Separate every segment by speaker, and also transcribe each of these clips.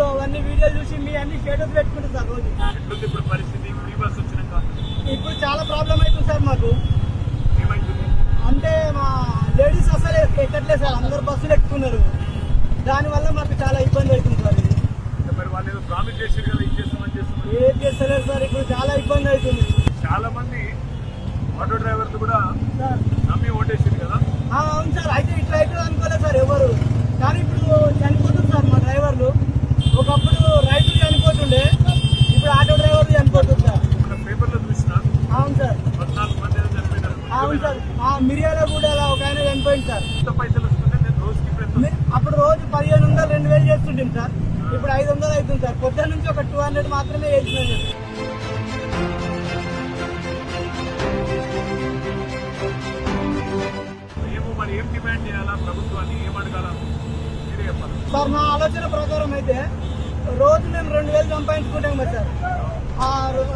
Speaker 1: లో అవన్నీ వీడియోలు చూసి మీ అన్ని స్టేటస్ పెట్టుకుంటారు సార్ రోజు
Speaker 2: ఇప్పుడు పరిస్థితి. ఫ్రీ బస్ వచ్చినాక
Speaker 1: ఇప్పుడు చాలా ప్రాబ్లం అవుతుంది సార్ మాకు. అంటే మా లేడీస్ అసలు ఎక్కట్లేదు సార్ అందరు బస్సులు ఎక్కుతున్నారు. దానివల్ల మాకు చాలా ఇబ్బంది అవుతుంది సార్ ఏం చేస్తలేదు సార్ ఇప్పుడు చాలా ఇబ్బంది అవుతుంది.
Speaker 2: చాలా మంది ఆటో డ్రైవర్లు కూడా
Speaker 1: సార్.
Speaker 2: నమ్మి ఓటేసారు కదా?
Speaker 1: అవును సార్. అయితే ఇట్లా అవుతుంది అనుకోలేదు సార్ ఎవరు కానీ ఇప్పుడు చనిపోతుంది సార్ మా డ్రైవర్లు ఒకప్పుడు రైతులు చనిపోతుండే ఇప్పుడు ఆటో డ్రైవర్లు చనిపోతుంది సార్
Speaker 2: మన పేపర్లో చూసిన
Speaker 1: అవును సార్
Speaker 2: పద్నాలుగు మంది ఏదో చనిపోయినారు
Speaker 1: అవును సార్. ఆ మిరియాల కూడా ఒక ఆయన చనిపోయింది సార్.
Speaker 2: పైసలు
Speaker 1: అప్పుడు రోజు పదిహేను వందలు రెండు వేలు చేస్తుంటాం సార్. ఇప్పుడు ఐదు వందలు అవుతుంది సార్. పొద్దున్న నుంచి ఒక టూ హండ్రెడ్ మాత్రమే వేసినాం సార్. నా ఆలోచన ప్రకారం అయితే రోజు మేము రెండు వేలు సంపాదించుకుంటాం కదా సార్.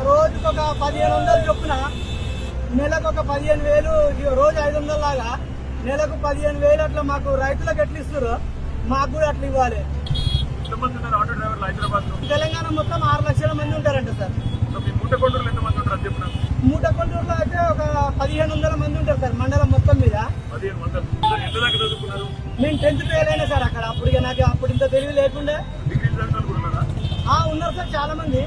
Speaker 1: రోజుకు ఒక పదిహేను వందలు చొప్పున నెలకు ఒక పదిహేను వేలు రోజు ఐదు వందల లాగా. నెలకు పదిహేను వేలు అట్లా మాకు రైతులకు ఎట్లా ఇస్తారు మాకు కూడా అట్లా ఇవ్వాలి. తెలంగాణ మొత్తం ఆరు లక్షల మంది ఉంటారంట సార్.
Speaker 2: సో మీ మూట కొండలు ఎంతమంది ఉంటారు అది చెప్పిన
Speaker 1: మూట కొండూరులో అయితే ఒక పదిహేను వందల మంది ఉంటారు సార్ మండలం మొత్తం మీద. నేను టెన్త్ ఫెయిల్ అయినా సార్ అక్కడ అప్పుడు నాకు అప్పుడు ఇంత తెలివి లేకుండే.
Speaker 2: ఉన్నారా?
Speaker 1: ఆ ఉన్నారు సార్ చాలా మంది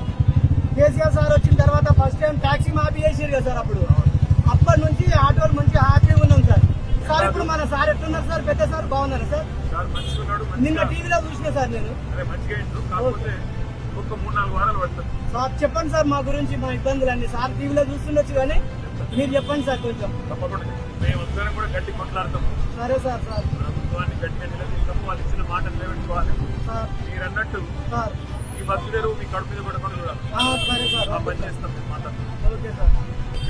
Speaker 1: కేసీఆర్ సార్ వచ్చిన తర్వాత ఫస్ట్ టైం టాక్సీ మాఫీ చేసారు కదా సార్ అప్పుడు. అప్పటి నుంచి ఆటోలు మంచి హ్యాపీగా ఉన్నాం సార్. సార్ ఇప్పుడు మన సార్ ఎట్లున్నారు సార్? పెద్ద సార్ బాగున్నారు సార్? నిన్న టీవీలో చూసిన సార్ నేను. సార్ చెప్పండి సార్ మా గురించి మా ఇబ్బందులన్నీ. సార్ టీవీలో చూస్తుండొచ్చు కానీ మీరు చెప్పండి సార్ కొంచెం.
Speaker 2: కూడా గట్టి కొట్లాడతాం.
Speaker 1: సరే సార్ సార్.
Speaker 2: ప్రభుత్వాన్ని గట్టిగా నిలదీస్తాము. వాళ్ళు ఇచ్చిన మాట నిలబెట్టుకోవాలి.
Speaker 1: సార్.
Speaker 2: మీరు అన్నట్టు ఈ బస్సు తెరువు మీ కడుపు మీద పడకుండా
Speaker 1: ఆ, సరే
Speaker 2: పని. చేస్తాం. మేము
Speaker 1: ఓకే సార్.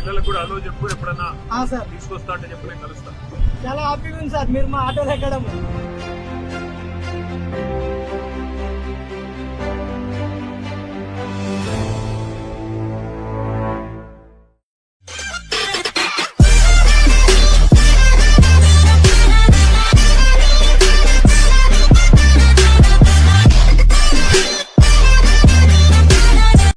Speaker 2: పిల్లలకు కూడా అలో చెప్పు ఎప్పుడన్నా
Speaker 1: ఆ, సార్.
Speaker 2: తీసుకొస్తా అంటే చెప్పు నేను కలుస్తాను
Speaker 1: చాలా హ్యాపీగా ఉంది సార్. మీరు మా ఆటోలో ఎక్కడం.